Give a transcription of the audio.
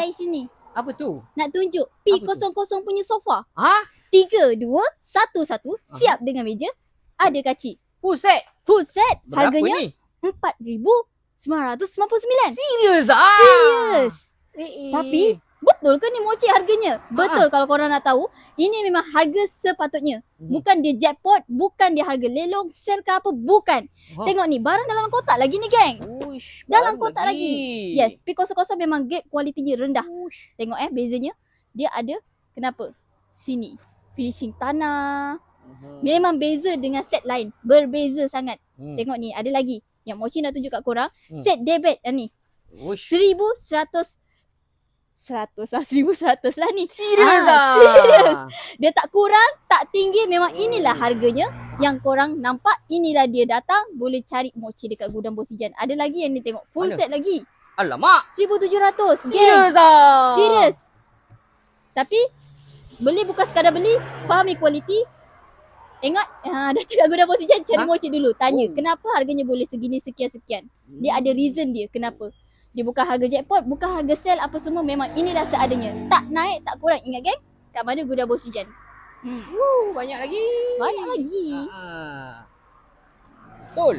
Lai sini. Apa tu? Nak tunjuk Apa P00 punya sofa. Ha? Tiga, dua, satu, satu. Siap dengan meja. Ada kaci. Puset. Full set. Berapa Harganya ni? RM4,999. Serius ah? Serius. Eh, eh. Tapi, Betul ke ni mochi harganya? Betul kalau korang nak tahu. Ini memang harga sepatutnya. Hmm. Bukan dia jackpot, bukan dia harga lelong, sale ke apa, bukan. Ha. Tengok ni, barang dalam kotak lagi ni geng. Uish, Dalam kotak lagi. Yes, P00 memang grade kualitinya rendah. Uish. Tengok eh bezanya. Dia ada kenapa? Sini. Finishing tanah. Mhm. Memang beza dengan set lain. Berbeza sangat. Hmm. Tengok ni, ada lagi. Yang Mochi nak tunjuk kat korang. Hmm. Set debit ah, ni. Uish. 1100 100 lah, 1100 lah ni. Serius Ah, ah? serius. Dia tak kurang, tak tinggi. Memang inilah harganya yang korang nampak. Inilah dia datang. Boleh cari mochi dekat gudang Bosijan. Ada lagi yang ni tengok. Full Mana? set lagi. Alamak. 1700. Geng. Serius ah? Serius. Tapi beli bukan sekadar beli, fahami kualiti. Ingat, uh, datang kat gudang Bosijan cari Ha? mochi dulu. Tanya, Oh. kenapa harganya boleh segini sekian-sekian. Dia ada reason dia kenapa. Dia bukan harga jackpot, bukan harga sell apa semua. Memang inilah seadanya. Tak naik, tak kurang. Ingat geng? Kat mana gudang Bosijan? Hmm. Uh, banyak lagi. Banyak lagi. Sol.